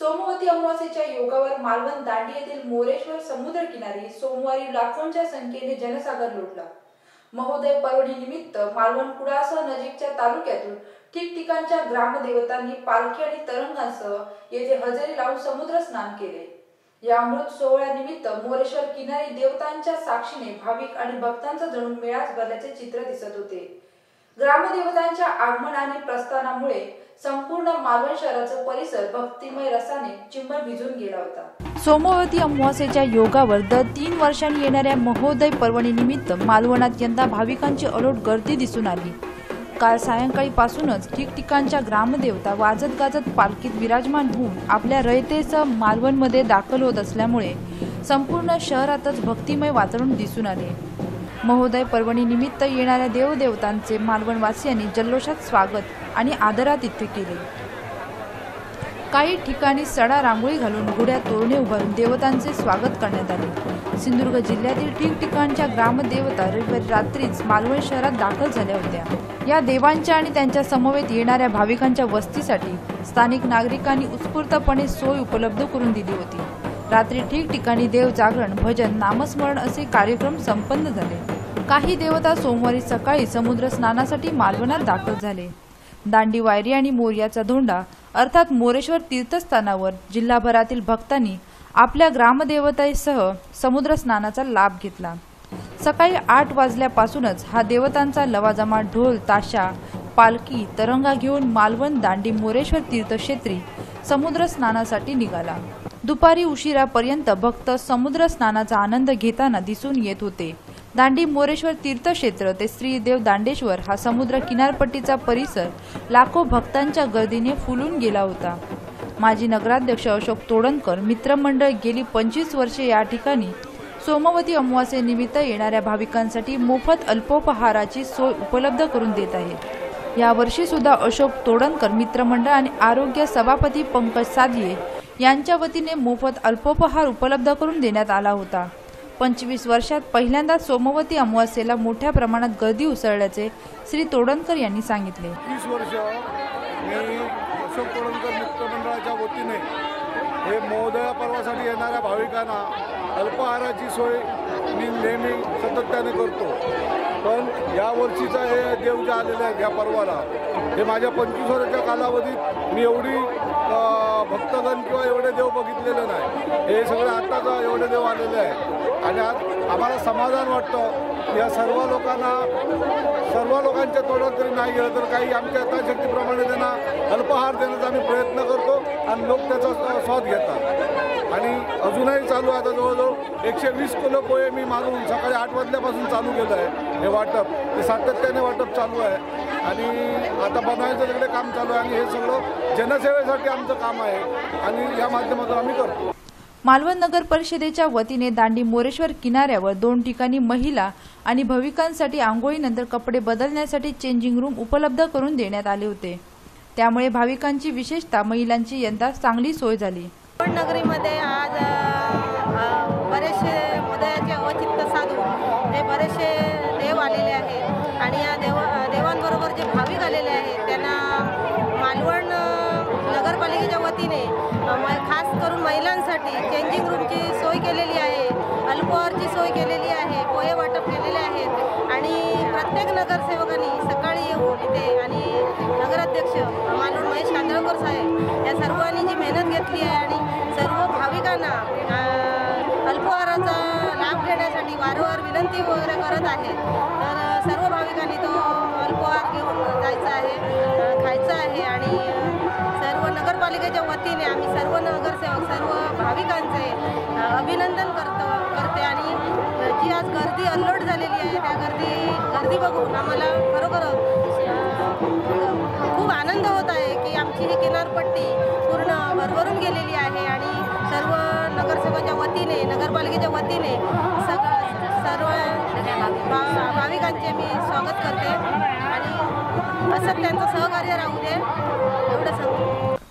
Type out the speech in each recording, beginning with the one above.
सोमवती अमावास्येच्या योगावर मालवण दांडी येथील मोरेश्वर समुद्र किनारी सोमवारी लाखोंच्या संख्येने जनसागर लोटला. महोदय पर्वणी निमित्त मालवण कुडासह नजीकच्या तालुक्यातून ठिकठिकाणच्या ग्रामदेवतांनी पालखी आणि तरंगांसह येथे हजेरी लावून समुद्र स्नान केले. या अमृत सोहळ्यानिमित्त मोरेश्वर किनारी देवतांच्या साक्षीने भाविक आणि भक्तांचा जणू मेळाच भरल्याचे चित्र दिसत होते. ग्रामदेवतांच्या आगमन आणि प्रस्थानामुळे संपूर्ण मालवण शहराचा परिसर भक्तिमय रसाने चिंबन भिजून गेला होता. सोमवती अमावास्येच्या योगावर दर तीन वर्षांनी येणाऱ्या महोदय पर्वणीनिमित्त मालवणात यंदा भाविकांची अलोट गर्दी दिसून आली. काल सायंकाळी पासूनच ठिकठिकाणच्या ग्रामदेवता वाजत गाजत पालखीत विराजमान होऊन आपल्या रयतेसह मालवणमध्ये दाखल होत असल्यामुळे संपूर्ण शहरातच भक्तिमय वातावरण दिसून आले. महोदय पर्वणी निमित्त येणाऱ्या देवदेवतांचे मालवणवासियांनी जल्लोषात स्वागत आणि आदरातिथ्य केले. काही ठिकाणी सडा रांगोळी घालून गुड्या तोरणे उभारून देवतांचे स्वागत करण्यात आले. सिंधुदुर्ग जिल्ह्यातील ठिकठिकाणच्या ग्रामदेवता रविवारी रात्रीच मालवण शहरात दाखल झाल्या होत्या. या देवांच्या आणि त्यांच्या समवेत येणाऱ्या भाविकांच्या वस्तीसाठी स्थानिक नागरिकांनी उत्स्फूर्तपणे सोय उपलब्ध करून दिली होती. रात्री ठिकठिकाणी देव जागरण भजन नामस्मरण असे कार्यक्रम संपन्न झाले. काही देवता सोमवारी सकाळी समुद्र स्नानासाठी मालवणात दाखल झाले. दांडी वायरी आणि मोर्याचा धोंडा अर्थात मोरेश्वर तीर्थस्थानावर जिल्हाभरातील भक्तांनी आपल्या ग्रामदेवतेसह समुद्र स्नानाचा लाभ घेतला. सकाळी आठ वाजल्यापासूनच हा देवतांचा लवाजमा ढोल ताशा पालखी तरंगा घेऊन मालवण दांडी मोरेश्वर तीर्थक्षेत्री समुद्र स्नानासाठी निघाला. दुपारी उशिरापर्यंत भक्त समुद्र स्नानाचा आनंद घेताना दिसून येत होते. दांडी मोरेश्वर तीर्थक्षेत्र ते श्रीदेव दांडेश्वर हा समुद्र किनारपट्टीचा परिसर लाखो भक्तांच्या गर्दीने फुलून गेला होता. माजी नगराध्यक्ष अशोक तोडणकर मित्रमंडळ गेली पंचवीस वर्षे या ठिकाणी सोमवती अमावास्येनिमित्त येणाऱ्या भाविकांसाठी मोफत अल्पोपहाराची सोय उपलब्ध करून देत आहे. यावर्षी सुद्धा अशोक तोडणकर मित्रमंडळ आणि आरोग्य सभापती पंकज साधये यांच्या वतीने मोफत अल्पोपहार उपलब्ध करून देण्यात आला होता. पंचवीस वर्षात पहिल्यांदा सोमवती अमावास्येला मोठ्या प्रमाणात गर्दी उसळल्याचे श्री तोडणकर यांनी सांगितले. तीस वर्ष मी अशोक तोडणकर मित्रमंडळाच्या वतीने हे महोदया पर्वासाठी येणाऱ्या भाविकांना अल्पाहाराची सोय मी नेहमी सातत्याने करतो. पण यावर्षीचा हे देव जे आलेले आहेत या पर्वाला हे माझ्या पंचवीस वर्षाच्या कालावधीत मी एवढी भक्तगण किंवा एवढे देव बघितलेले नाही. हे सगळे आत्ताचा एवढे देव आलेले आहेत. आणि आज आम्हाला समाधान वाटतं या सर्व लोकांना सर्व लोकांच्या तोंडात जरी नाही गेलं तर काही आमच्या यथाशक्तीप्रमाणे त्यांना अल्पहार देण्याचा आम्ही प्रयत्न करतो आणि लोक त्याचा स्वाद घेतात. आणि अजूनही चालू आहे. आता जवळजवळ एकशे वीस किलो पोहे मी मारून सकाळी आठ वाजल्यापासून चालू केलं आहे हे वाटप. ते सातत्याने वाटप चालू आहे. आणि आता बनवायचं तिकडे काम चालू आहे आणि हे सगळं जनसेवेसाठी आमचं काम आहे. आणि या माध्यमातून आम्ही करतो. मालवण नगर परिषदेच्या वतीने दांडी मोरेश्वर किनाऱ्यावर दोन ठिकाणी महिला आणि भाविकांसाठी आंघोळीनंतर कपडे बदलण्यासाठी चेंजिंग रूम उपलब्ध करून देण्यात आले होते. त्यामुळे भाविकांची विशेषतः महिलांची यंदा चांगली सोय झाली. पण नगरीमध्ये आज बरेचसे उदयाचे अवचित्त साधून हे बरेचसे देव आलेले आहेत. आणि या देव देवांबरोबर जे भाविक आलेले आहेत त्यांना मालवण नगरपालिकेच्या वतीने म- खास करून महिलांसाठी चेंजिंग रूमची सोय केलेली आहे. अल्पहारची सोय केलेली आहे पोहे वाटप केलेले आहेत. आणि प्रत्येक नगर महेश साहेब या सर्वांनी जी मेहनत घेतली आहे आणि सर्व भाविकांना अल्पहाराचा लाभ घेण्यासाठी वारंवार विनंती वगैरे करत आहे. तर सर्व भाविकांनी तो अल्पहार घेऊन जायचा आहे खायचा आहे आणि सर्व नगरपालिकेच्या वतीने आम्ही सर्व नगरसेवक सर्व भाविकांचे अभिनंदन करतो करते आणि जी आज गर्दी अनलोड झालेली आहे त्या गर्दी गर्दी बघून आम्हाला खरोखर खूप आनंद होत आहे की आमची ही किनारपट्टी पूर्ण भरभरून गेलेली आहे आणि सर्व नगरसेवकाच्या वतीने नगरपालिकेच्या वतीने सग सर्व भाविकांचे मी स्वागत करते आणि असं त्यांचं सहकार्य राहू दे.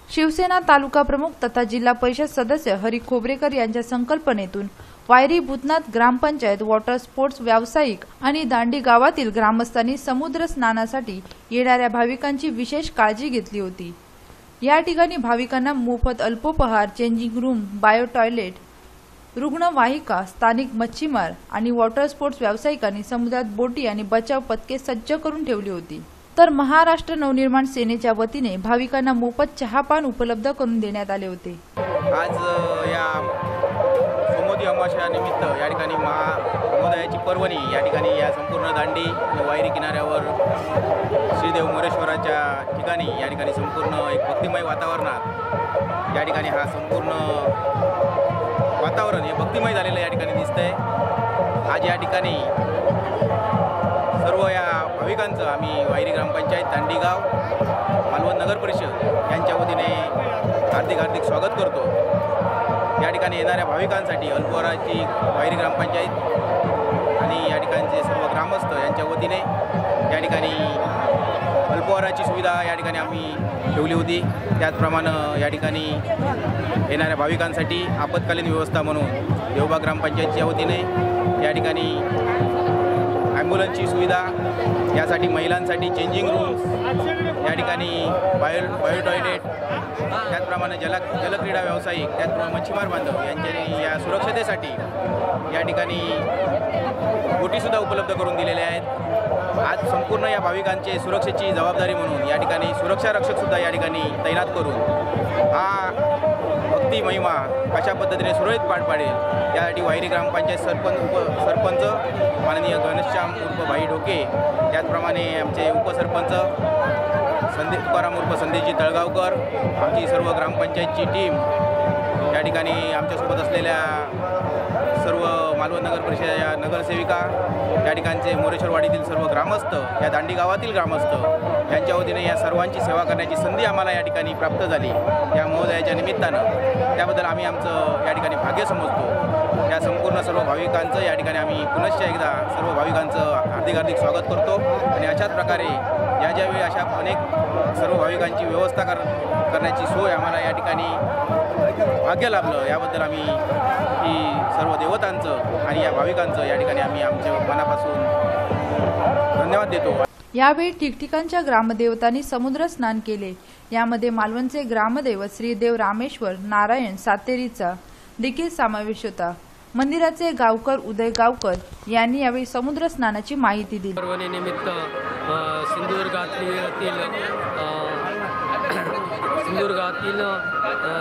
शिवसेना तालुका प्रमुख तथा जिल्हा परिषद सदस्य हरी खोबरेकर यांच्या संकल्पनेतून वायरी भूतनाथ ग्रामपंचायत वॉटर स्पोर्ट्स व्यावसायिक आणि दांडी गावातील ग्रामस्थांनी समुद्र स्नानासाठी येणाऱ्या भाविकांची विशेष काळजी घेतली होती. या ठिकाणी भाविकांना मोफत अल्पोपहार चेंजिंग रूम बायो टॉयलेट रुग्णवाहिका स्थानिक मच्छीमार आणि वॉटर स्पोर्ट्स व्यावसायिकांनी समुद्रात बोटी आणि बचाव पथके सज्ज करून ठेवली होती. तर महाराष्ट्र नवनिर्माण सेनेच्या वतीने भाविकांना मोफत चहापान उपलब्ध करून देण्यात आले होते. आज या या सोमोदी अमावस्यानिमित्त या ठिकाणी महा पर्वणी या ठिकाणी या संपूर्ण दांडी वायरी किनाऱ्यावर श्रीदेव मोरेश्वराच्या ठिकाणी या ठिकाणी संपूर्ण एक भक्तिमय वातावरणात या ठिकाणी हा संपूर्ण वातावरण हे भक्तिमय झालेलं या ठिकाणी दिसतंय. आज या ठिकाणी सर्व या भाविकांचं आम्ही वायरी ग्रामपंचायत दांडीगाव मालवण नगर परिषद यांच्या वतीने हार्दिक हार्दिक स्वागत करतो. या ठिकाणी येणाऱ्या भाविकांसाठी अल्पवराची वायरी ग्रामपंचायत आणि या ठिकाणचे सर्व ग्रामस्थ यांच्या वतीने या ठिकाणी अल्पवराची सुविधा या ठिकाणी आम्ही ठेवली होती. त्याचप्रमाणे या ठिकाणी येणाऱ्या भाविकांसाठी आपत्कालीन व्यवस्था म्हणून देवबा ग्रामपंचायतच्या वतीने या ठिकाणी ॲम्ब्युलन्सची सुविधा यासाठी महिलांसाठी चेंजिंग रूम्स या ठिकाणी बायो बायो टॉयलेट त्याचप्रमाणे जल जलक्रीडा व्यावसायिक त्याचप्रमाणे मच्छीमार बांधव यांच्या या सुरक्षतेसाठी या ठिकाणी बोटीसुद्धा उपलब्ध करून दिलेल्या आहेत. आज संपूर्ण या भाविकांचे सुरक्षेची जबाबदारी म्हणून या ठिकाणी सुरक्षा रक्षकसुद्धा या ठिकाणी तैनात करून हा ती महिमा कशा पद्धतीने सुरळीत पार पाडेल यासाठी वाहिरी ग्रामपंचायत सरपंच उप सरपंच माननीय घनश्याम उर्फ भाई ढोके त्याचप्रमाणे आमचे उपसरपंच संदे तुकाराम उर्फ संदेशजी तळगावकर आमची सर्व ग्रामपंचायतची टीम या ठिकाणी आमच्यासोबत असलेल्या सर्व मालवण नगर परिषद या नगरसेविका या ठिकाणचे मोरेश्वरवाडीतील सर्व ग्रामस्थ या दांडी गावातील ग्रामस्थ यांच्या वतीने या सर्वांची सेवा करण्याची संधी आम्हाला या ठिकाणी प्राप्त झाली. या महोदयाच्या निमित्तानं त्याबद्दल आम्ही आमचं या ठिकाणी भाग्य समजतो. या संपूर्ण सर्व भाविकांचं या ठिकाणी आम्ही पुनश्च एकदा सर्व भाविकांचं हार्दिक हार्दिक स्वागत करतो. आणि अशाच प्रकारे या ज्यावेळी अशा अनेक सर्व भाविकांची व्यवस्था कर करण्याची सोय आम्हाला या ठिकाणी भाग्य लाभलं याबद्दल आम्ही ही सर्व देवतांचं आणि या भाविकांचं या ठिकाणी आम्ही आमच्या मनापासून धन्यवाद देतो. यावेळी ठिकठिकाणच्या ग्रामदेवतांनी समुद्र स्नान केले. यामध्ये मालवणचे ग्रामदैवत श्रीदेव रामेश्वर नारायण सातेरीचा देखील समावेश होता. मंदिराचे गावकर उदय गावकर यांनी यावेळी समुद्र स्नानाची माहिती दिली. पर्वणीनिमित्त सिंधुदुर्गातील सिंधुदुर्गातील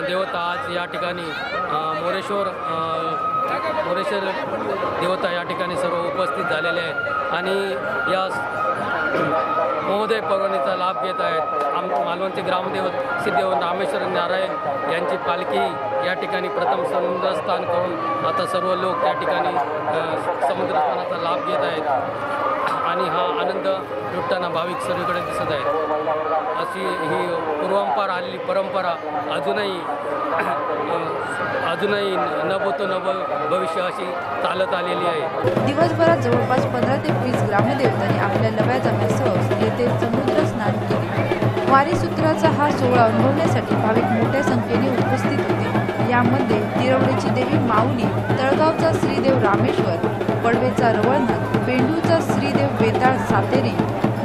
देवता आज या ठिकाणी मोरेश्वर मोरेश्वर देवता या ठिकाणी सर्व उपस्थित झालेले आहेत. आणि या महोदय पर्वणीचा लाभ घेत आहेत. आम मालवणचे ग्रामदेवत सिद्धेव रामेश्वर नारायण यांची पालखी या ठिकाणी प्रथम समुद्रस्थान करून आता सर्व लोक या ठिकाणी समुद्रस्थानाचा लाभ घेत आहेत. आणि हा आनंद लुटताना भाविक सर्वीकडे दिसत आहेत. अशी ही पूर्वंपार आलेली परंपरा अजूनही अजूनही नभोतो नभ भविष्य अशी चालत आलेली आहे. दिवसभरात जवळपास पंधरा ते वीस ग्रामदेवतांनी आपल्या नव्या जमेसह येथे समुद्र स्नान केले. वारीसूत्राचा हा सोहळा अनुभवण्यासाठी भाविक मोठ्या संख्येने उपस्थित होते. यामध्ये तिरवडेची देवी माऊली तळगावचा श्रीदेव रामेश्वर पडवेचा रवळनाथ पेंडूचा श्रीदेव वेताळ सातेरी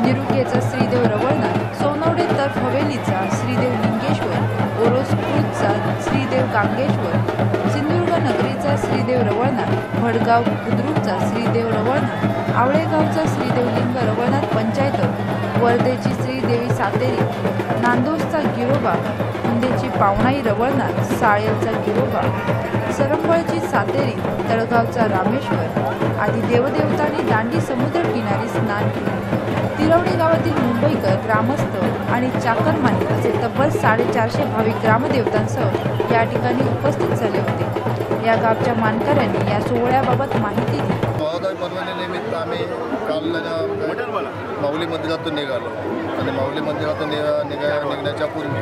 निरुकेचा श्रीदेव रवळनाथ सोनवडे तर्फ हवेलीचा श्रीदेव लिंगेश्वर ओरोसपूरचा श्रीदेव गांगेश्वर सिंधुदुर्ग नगरीचा श्रीदेव रवळनाथ भडगाव बुद्रुकचा श्रीदेव रवळनाथ आवळेगावचा श्रीदेव लिंग रवळनाथ पंचायत वर्धेची श्रीदेवी सातेरी नांदोसचा गिरोबा कुंदेची पाहुणाई रवळनाथ साळेलचा गिरोबा सरंबळची सातेरी तळगावचा रामेश्वर आदी देवदेवतांनी दांडी समुद्र किनारी स्नान केले. तिरवणी गावातील मुंबईकर ग्रामस्थ आणि चाकरमानी असे तब्बल साडेचारशे भाविक ग्रामदेवतांसह या ठिकाणी उपस्थित झाले होते. या गावच्या मानकऱ्यांनी या सोहळ्याबाबत माहिती दिली. महोदय आम्ही काल माऊली मंदिरातून निघालो. आणि माऊली मंदिरातून निघा निघा निघण्याच्या पूर्वी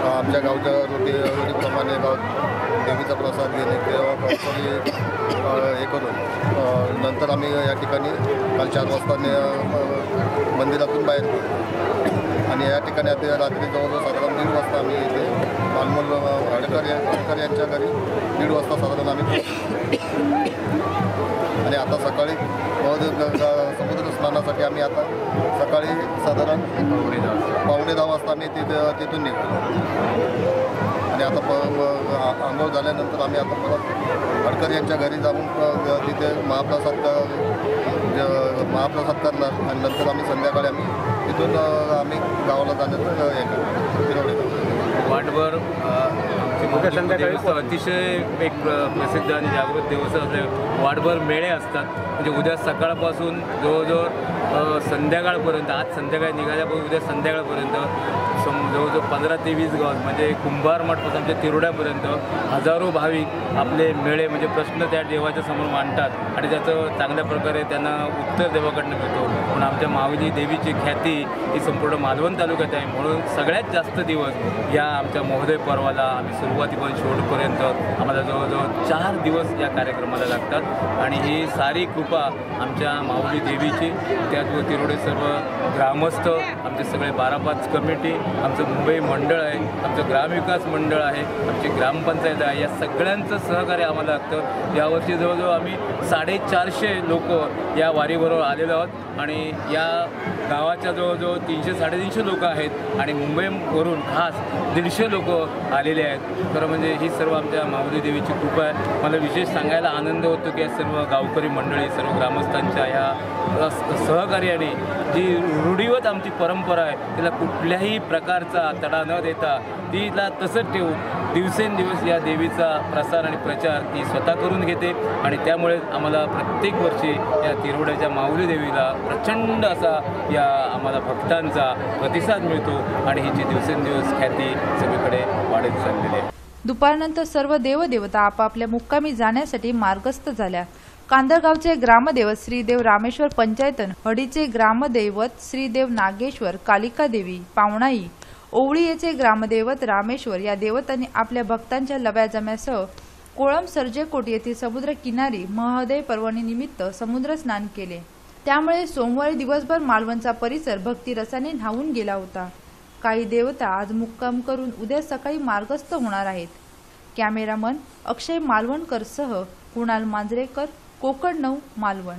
आमच्या गावच्या रोटी रोटीप्रमाणे गाव देवीचा प्रसाद घेणे तेव्हा प्रॉपरली हे करून नंतर आम्ही या ठिकाणी काल चार वाजता मंदिरातून बाहेर आणि या ठिकाणी आता रात्री जवळजवळ साधारण दीड वाजता आम्ही इथे मालमूल हडकर या हडकर यांच्या घरी दीड वाजता साधारण आम्ही आता सकाळी समुद्र स्नानासाठी आम्ही आता सकाळी साधारण पावणे दहा वाजता. आम्ही तिथे तिथून निघालो आणि आता प आंघोळ झाल्यानंतर आम्ही आता परत गडकरी यांच्या घरी जाऊन तिथे महाप्रसाद महाप्रसाद करणार. आणि नंतर आम्ही संध्याकाळी आम्ही तिथून आम्ही गावाला जाण्याचं हे करणार. फिरवले वाटभर मोठे देवस्थान अतिशय एक प्र- प्रसिद्ध आणि जागृत देवस्थान असले वाटभर मेळे असतात. म्हणजे उद्या सकाळपासून जवळजवळ संध्याकाळपर्यंत आज संध्याकाळी निघाल्यापासून उद्या संध्याकाळपर्यंत सम जवळजवळ पंधरा ते वीस गाव म्हणजे कुंभार मठपासून आमच्या तिरोड्यापर्यंत हजारो भाविक आपले मेळे म्हणजे प्रश्न त्या देवाच्या समोर मांडतात आणि त्याचं चांगल्या प्रकारे त्यांना उत्तर देवाकडनं मिळतो. पण आमच्या माऊली देवीची ख्याती ही संपूर्ण मालवण तालुक्यात आहे. म्हणून सगळ्यात जास्त दिवस या आमच्या महोदय पर्वाला आम्ही सुरुवातीपासून शेवटपर्यंत आम्हाला जवळजवळ चार दिवस या कार्यक्रमाला लागतात. आणि ही सारी कृपा आमच्या माऊली देवीची त्या तिरोडे सर्व ग्रामस्थ आमचे सगळे बारा पाच कमिटी आमचं मुंबई मंडळ आहे आमचं ग्रामविकास मंडळ आहे आमची ग्रामपंचायत आहे. या सगळ्यांचं सहकार्य आम्हाला लागतं. यावर्षी जवळजवळ आम्ही साडेचारशे लोक या वारीबरोबर आलेलो आहोत. आणि या गावाच्या जवळजवळ तीनशे साडेतीनशे लोक आहेत. आणि मुंबईवरून खास दीडशे लोक आलेले आहेत. खरं म्हणजे ही सर्व आमच्या माऊली देवीची कृपा आहे. मला विशेष सांगायला आनंद होतो की या सर्व गावकरी मंडळी सर्व ग्रामस्थांच्या ह्या सहकार्याने जी रूढीवत आमची परंपरा आहे. तिला कुठल्याही प्रकारचा तडा न देता तिला तसंच ठेवून दिवसेंदिवस या देवीचा प्रसार आणि प्रचार ती स्वतः करून घेते. आणि त्यामुळे आम्हाला प्रत्येक वर्षी या तिरोड्याच्या माऊली देवीला प्रचंड असा या आम्हाला भक्तांचा प्रतिसाद मिळतो. आणि हिची दिवसेंदिवस ख्याती सगळीकडे वाढत चाललेली आहे. दुपारनंतर सर्व देवदेवता आपापल्या मुक्कामी जाण्यासाठी मार्गस्थ झाल्या. कांदळगावचे ग्रामदैवत श्रीदेव रामेश्वर पंचायतन हडीचे ग्रामदैवत श्रीदेव नागेश्वर कालिका देवी पावणाई ओवळी येथे ग्रामदैवत रामेश्वर या देवतांनी आपल्या भक्तांच्या लव्या जम्यासह कोळम सर्जेकोट येथील समुद्र किनारी महोदय पर्वणीनिमित्त समुद्र स्नान केले. त्यामुळे सोमवारी दिवसभर मालवणचा परिसर भक्तिरसाने न्हावून गेला होता. काही देवता आज मुक्काम करून उद्या सकाळी मार्गस्थ होणार आहेत. कॅमेरामन अक्षय मालवणकरसह कुणाल मांजरेकर कोकण नऊ मालवण.